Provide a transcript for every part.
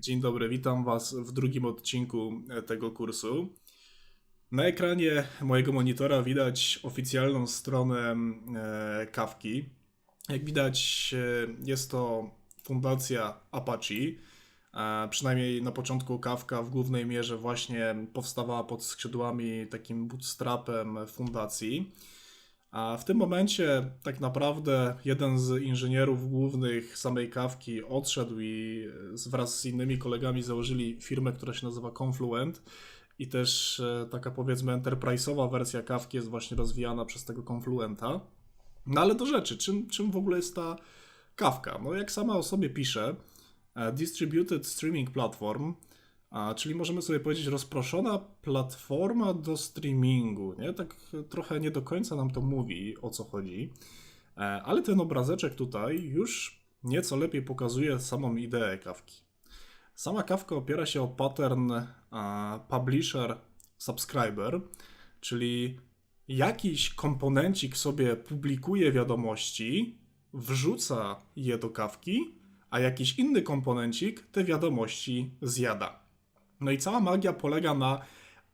Dzień dobry, witam Was w drugim odcinku e, tego kursu. Na ekranie mojego monitora widać oficjalną stronę e, kawki. Jak widać, e, jest to fundacja Apache. Przynajmniej na początku kawka w głównej mierze właśnie powstawała pod skrzydłami takim bootstrapem fundacji. A w tym momencie tak naprawdę jeden z inżynierów głównych samej kawki odszedł i z- wraz z innymi kolegami założyli firmę, która się nazywa Confluent. I też e, taka powiedzmy enterprise'owa wersja kawki jest właśnie rozwijana przez tego Confluenta. No ale do rzeczy, czym, czym w ogóle jest ta kawka? No jak sama o sobie pisze, e, Distributed Streaming Platform, a, czyli możemy sobie powiedzieć rozproszona platforma do streamingu, nie? Tak trochę nie do końca nam to mówi, o co chodzi, E, ale ten obrazeczek tutaj już nieco lepiej pokazuje samą ideę kawki. Sama kawka opiera się o pattern a, publisher-subscriber, czyli jakiś komponencik sobie publikuje wiadomości, wrzuca je do kawki, a jakiś inny komponencik te wiadomości zjada. No i cała magia polega na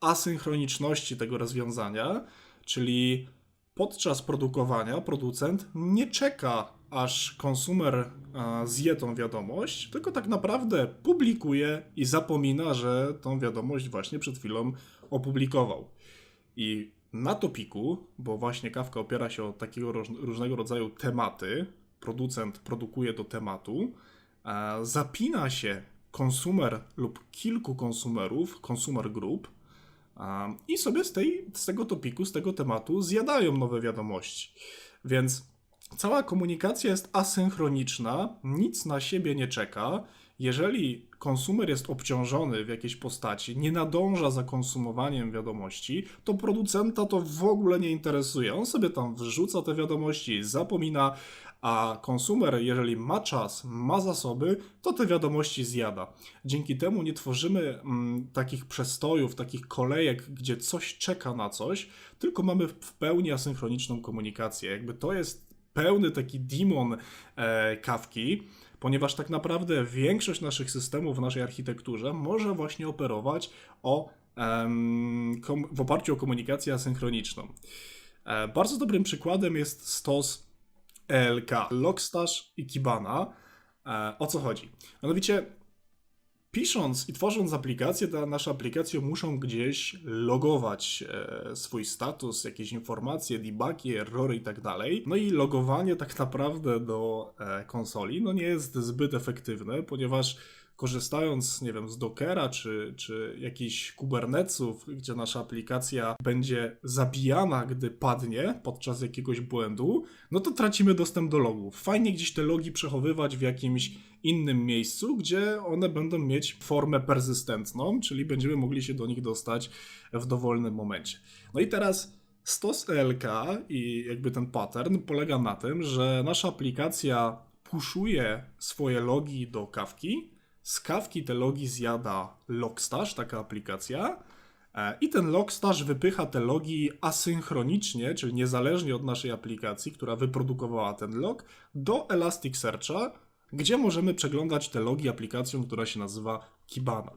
asynchroniczności tego rozwiązania, czyli podczas produkowania producent nie czeka, aż konsumer e, zje tą wiadomość, tylko tak naprawdę publikuje i zapomina, że tą wiadomość właśnie przed chwilą opublikował. I na topiku, bo właśnie kawka opiera się o takiego róż- różnego rodzaju tematy, producent produkuje do tematu, e, zapina się konsumer lub kilku konsumerów, konsumer group, i sobie z, tej, z tego topiku, z tego tematu zjadają nowe wiadomości. Więc cała komunikacja jest asynchroniczna, nic na siebie nie czeka. Jeżeli konsumer jest obciążony w jakiejś postaci, nie nadąża za konsumowaniem wiadomości, to producenta to w ogóle nie interesuje. On sobie tam wrzuca te wiadomości, zapomina, a konsumer, jeżeli ma czas, ma zasoby, to te wiadomości zjada. Dzięki temu nie tworzymy mm, takich przestojów, takich kolejek, gdzie coś czeka na coś, tylko mamy w pełni asynchroniczną komunikację. Jakby to jest pełny taki demon e, kawki, ponieważ tak naprawdę większość naszych systemów w naszej architekturze może właśnie operować o, w oparciu o komunikację asynchroniczną. E, bardzo dobrym przykładem jest stos ELK, Logstash i Kibana. E, o co chodzi? Mianowicie, pisząc i tworząc aplikacje, te nasze aplikacje muszą gdzieś logować e, swój status, jakieś informacje, debugi, errory i tak dalej. No i logowanie tak naprawdę do e, konsoli no nie jest zbyt efektywne, ponieważ korzystając, nie wiem, z Dockera czy, czy jakichś Kubernetesów, gdzie nasza aplikacja będzie zabijana, gdy padnie podczas jakiegoś błędu, no to tracimy dostęp do logów. Fajnie gdzieś te logi przechowywać w jakimś innym miejscu, gdzie one będą mieć formę persystentną, czyli będziemy mogli się do nich dostać w dowolnym momencie. No i teraz stos ELK i jakby ten pattern polega na tym, że nasza aplikacja puszuje swoje logi do kawki, z kawki te logi zjada Logstash, taka aplikacja, e, i ten Logstash wypycha te logi asynchronicznie, czyli niezależnie od naszej aplikacji, która wyprodukowała ten log, do Elasticsearcha, gdzie możemy przeglądać te logi aplikacją, która się nazywa Kibana.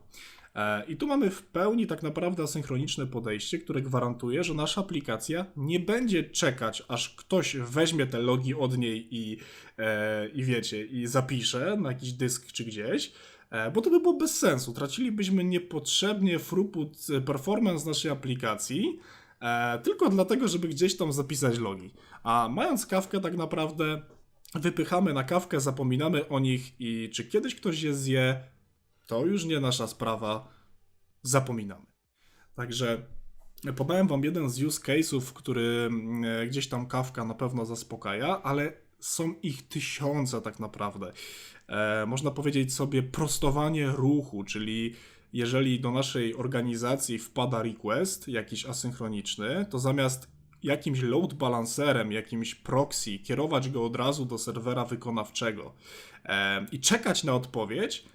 E, I tu mamy w pełni tak naprawdę asynchroniczne podejście, które gwarantuje, że nasza aplikacja nie będzie czekać, aż ktoś weźmie te logi od niej i, e, i wiecie, i zapisze na jakiś dysk czy gdzieś, bo to by było bez sensu. Tracilibyśmy niepotrzebnie fruput e, performance naszej aplikacji, e, tylko dlatego, żeby gdzieś tam zapisać logi. A mając kawkę tak naprawdę wypychamy na kawkę, zapominamy o nich i czy kiedyś ktoś je zje, to już nie nasza sprawa, zapominamy. Także podałem wam jeden z use case'ów, który mm, e, gdzieś tam kawka na pewno zaspokaja, ale są ich tysiące tak naprawdę. E, można powiedzieć sobie prostowanie ruchu, czyli jeżeli do naszej organizacji wpada request jakiś asynchroniczny, to zamiast jakimś load balancerem, jakimś proxy, kierować go od razu do serwera wykonawczego e, i czekać na odpowiedź,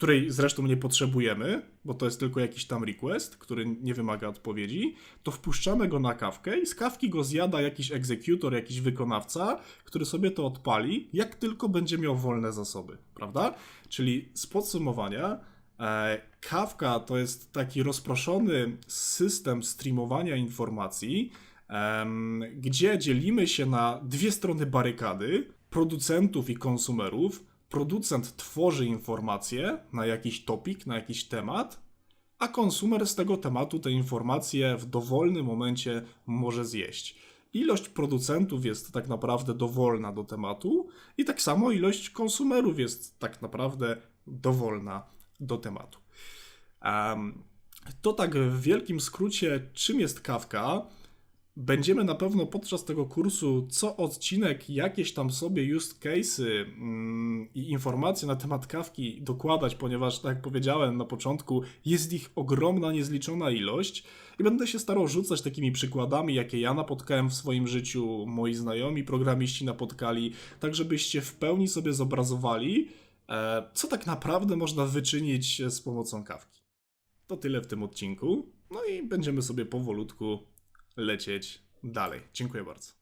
której zresztą nie potrzebujemy, bo to jest tylko jakiś tam request, który nie wymaga odpowiedzi, to wpuszczamy go na kawkę i z kawki go zjada jakiś egzekutor, jakiś wykonawca, który sobie to odpali, jak tylko będzie miał wolne zasoby, prawda? Czyli z podsumowania, e, Kawka to jest taki rozproszony system streamowania informacji, gdzie dzielimy się na dwie strony barykady producentów i konsumerów. Producent tworzy informacje na jakiś topik, na jakiś temat, a konsumer z tego tematu te informacje w dowolnym momencie może zjeść. Ilość producentów jest tak naprawdę dowolna do tematu, i tak samo ilość konsumerów jest tak naprawdę dowolna do tematu. Em, to tak w wielkim skrócie, czym jest Kafka. Będziemy na pewno podczas tego kursu co odcinek jakieś tam sobie use case'y mm, i informacje na temat kawki dokładać, ponieważ, tak jak powiedziałem na początku, jest ich ogromna, niezliczona ilość i będę się starał rzucać takimi przykładami, jakie ja napotkałem w swoim życiu, moi znajomi programiści napotkali, tak żebyście w pełni sobie zobrazowali, e, co tak naprawdę można wyczynić z pomocą kawki. To tyle w tym odcinku. No i będziemy sobie powolutku lecieć dalej. Dziękuję bardzo.